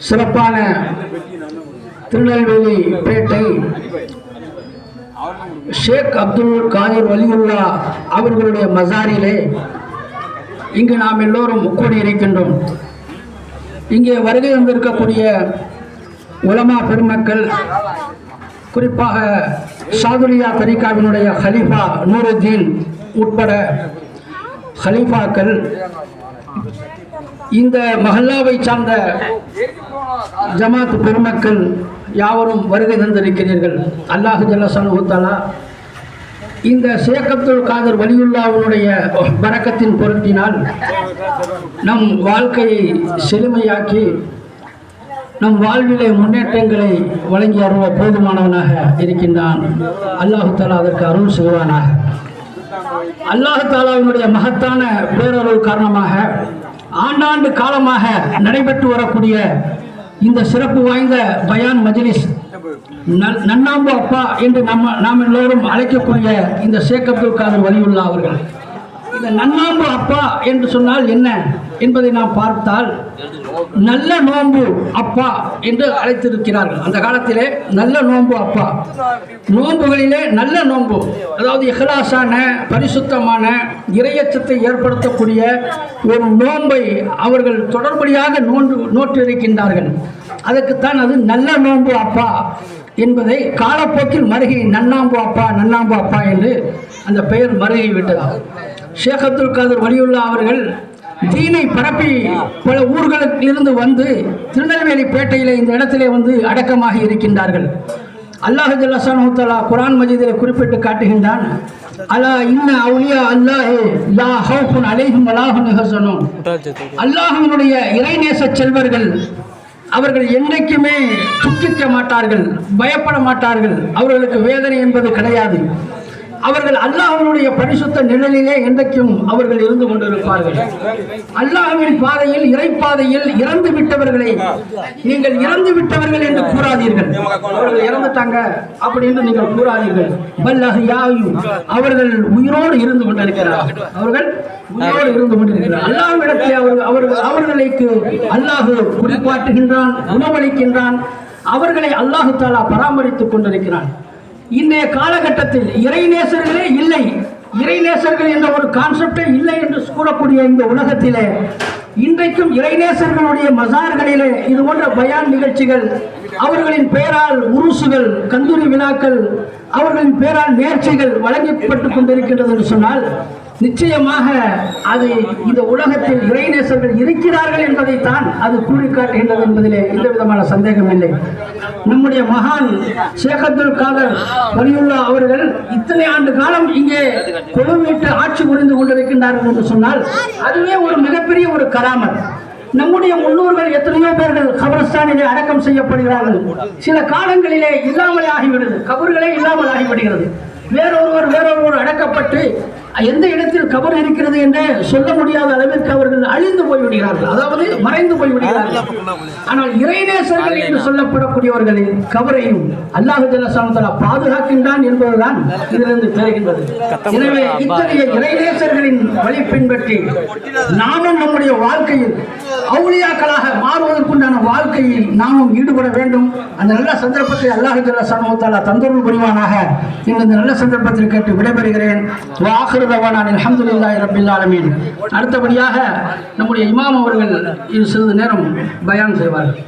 சிறப்பான திருநெல்வேலி பேட்டை ஷேக் அப்துல் காதிர் வலியுல்லா அவர்களுடைய மசாரிலே இங்கு நாம் எல்லோரும் கூடி இருக்கின்றோம் இங்கே வருகை வந்திருக்கக்கூடிய உலமா பெருமக்கள் குறிப்பாக சாதுலியா தரிகாவினுடைய ஹலீஃபா நூருத்தீன் உட்பட ஹலீஃபாக்கள் இந்த மஹல்லாவை சார்ந்த ஜமாத் பெருமக்கள் யாவரும் வருகை தந்திருக்கிறீர்கள். அல்லாஹு ஜல்லசானுத்தாலா இந்த ஷேக் அப்துல் காதர் வலியுல்லாவுடைய பறக்கத்தின் பொருட்டினால் நம் வாழ்க்கையை செழுமையாக்கி நம் வாழ்விலே முன்னேற்றங்களை வழங்கி அருள போதுமானவனாக இருக்கின்றான். அல்லாஹு தாலா அதற்கு அருள் செய்வானாக. அல்லாஹாலாவினுடைய மகத்தான பேரளவு காரணமாக ஆண்டாண்டு காலமாக நடைபெற்று வரக்கூடிய இந்த சிறப்பு வாய்ந்த பயான் மஜ்லிஸ் நன்னாம்பு அப்பா என்று நம்ம நாம் எல்லோரும் அழைக்கக்கூடிய இந்த ஷேக் அப்துல் காதர் வலியுல்லா அவர்கள். இந்த நன்னாம்பு அப்பா என்று சொன்னால் என்ன என்பதை நாம் பார்த்தால் நல்ல நோன்பு அப்பா என்று அழைத்திருக்கிறார்கள். அந்த காலத்திலே நல்ல நோன்பு அப்பா. நோன்புகளிலே நல்ல நோன்பு அதாவது இஹ்லாஸான பரிசுத்தமான இரையச்சத்தை ஏற்படுத்தக்கூடிய ஒரு நோன்பை அவர்கள் தொடர்படியாக நோன்று நோற்றிருக்கின்றார்கள். அதற்குத்தான் அது நல்ல நோன்பு அப்பா என்பதை காலப்போக்கில் மருகி நன்னாம்பு அப்பா நன்னாம்பு அப்பா என்று அந்த பெயர் மருகி விட்டதாகும். ஷேக் அப்துல் காதர் வலியுல்லா அவர்கள் தீனை பரப்பி பல ஊர்களுக்கு இருந்து வந்து திருநெல்வேலி பேட்டையிலே இந்த இடத்திலே வந்து அடக்கமாக இருக்கின்றார்கள். அல்லாஹ் ஜல்லசானு தஆலா குர்ஆன் மஜீதிலே குறிப்பிட்டு காட்டுகின்றான் அலா இன்ன அவுலியா அல்லாஹ் லா ஹவுஃபுன் அலைஹிம் வலா ஹும் யஹ்சனூன் அல்லாஹ்வினுடைய இறைநேச செல்வர்கள் அவர்கள் என்றைக்குமே துக்கிக்க மாட்டார்கள் பயப்பட மாட்டார்கள். அவர்களுக்கு வேதனை என்பது கிடையாது. அவர்கள் அல்லாஹனுடைய பரிசுத்த நிழலிலே என்றைக்கும் அவர்கள் இருந்து கொண்டிருப்பார்கள். அல்லாஹவின் பாதையில் இறைப்பாதையில் இறந்து விட்டவர்களை நீங்கள் இறந்து விட்டவர்கள் என்று கூறாதீர்கள். அவர்கள் இறந்துட்டாங்க அப்படின்னு நீங்கள் கூறாதீர்கள். பல்லஹ் யாயும் அவர்கள் உயிரோடு இருந்து கொண்டிருக்கிறார்கள். அவர்கள் உயிரோடு இருந்து கொண்டிருக்கிறார் அல்லாஹ்விடத்தில் அவர்கள் அவர்கள் அவர்களுக்கு அல்லாஹு குறிப்பாட்டுகின்றான் உணவளிக்கின்றான் அவர்களை அல்லாஹு தாலா பராமரித்துக் கொண்டிருக்கிறான். இன்றைய காலகட்டத்தில் இறைநேசர்களே இல்லை. இறைநேசர்கள் என்ற ஒரு கான்செப்டே இல்லை என்று கூறக்கூடிய இந்த உலகத்திலே இன்றைக்கும் இறைநேசர்களுடைய மசார்களிலே இது போன்ற பயான் நிகழ்ச்சிகள் அவர்களின் பெயரால் உருசுகள் கந்தூரி விழாக்கள் அவர்களின் பெயரால் நேர்ச்சிகள் வழங்கப்பட்டுக் கொண்டிருக்கின்றது என்று சொன்னால் நிச்சயமாக அது இந்த உலகத்தில் இறைநேசர்கள் இருக்கிறார்கள் என்பதைத்தான் அது கூறிக்காட்டுகின்றது என்பதிலே எந்த விதமான சந்தேகம் இல்லை. நம்முடைய மகான் ஷேக் அப்துல் காதர் வலியுல்லா அவர்கள் இத்தனை ஆண்டு காலம் இங்கே கொழுவிட்டு ஆட்சி புரிந்து கொண்டிருக்கின்றார்கள் என்று சொன்னால் அதுவே ஒரு மிகப்பெரிய ஒரு கராமத். நம்முடைய முன்னோர்கள் எத்தனையோ பேர்கள் கபரஸ்தானிலே அடக்கம் செய்யப்படுகிறார்கள். சில காலங்களிலே இல்லாமலே ஆகிவிடுது கபர்களே இல்லாமல் ஆகிவிடுகிறது வேறொருவர் வேறொருவர் அடக்கப்பட்டு எந்த இடத்தில் கபர் இருக்கிறது என்று சொல்ல முடியாத அளவிற்கு அவர்கள் அழிந்து போய்விடுகிறார்கள். அதாவது மறைந்து போய்விடுகிறார்கள். ஆனால் இறைநேசர்கள் என்று சொல்லப்படக்கூடியவர்களின் கபரையும் அல்லாஹு ஜல்லசானத்தலா பாதுகாக்கின்றான் என்பதுதான் இதிலிருந்து தெரிகின்றது எனவே இத்தகைய இறைநேசர்களின் வழி பின்பற்றி நாமும் நம்முடைய வாழ்க்கையில் அவுளியாக்களாக மாறுவதற்குண்டான வாழ்க்கையில் நாமும் ஈடுபட வேண்டும். அந்த நல்ல சந்தர்ப்பத்தை அல்லாஹு ஜல்லசானத்தாலா தந்தொருள் புரிவானாக. இந்த நல்ல சந்தர்ப்பத்தில் கேட்டு விடைபெறுகிறேன். ஆலமீன். அடுத்தபடியாக நம்முடைய இமாம் அவர்கள் இது சிறிது நேரம் பயான் செய்வார்கள்.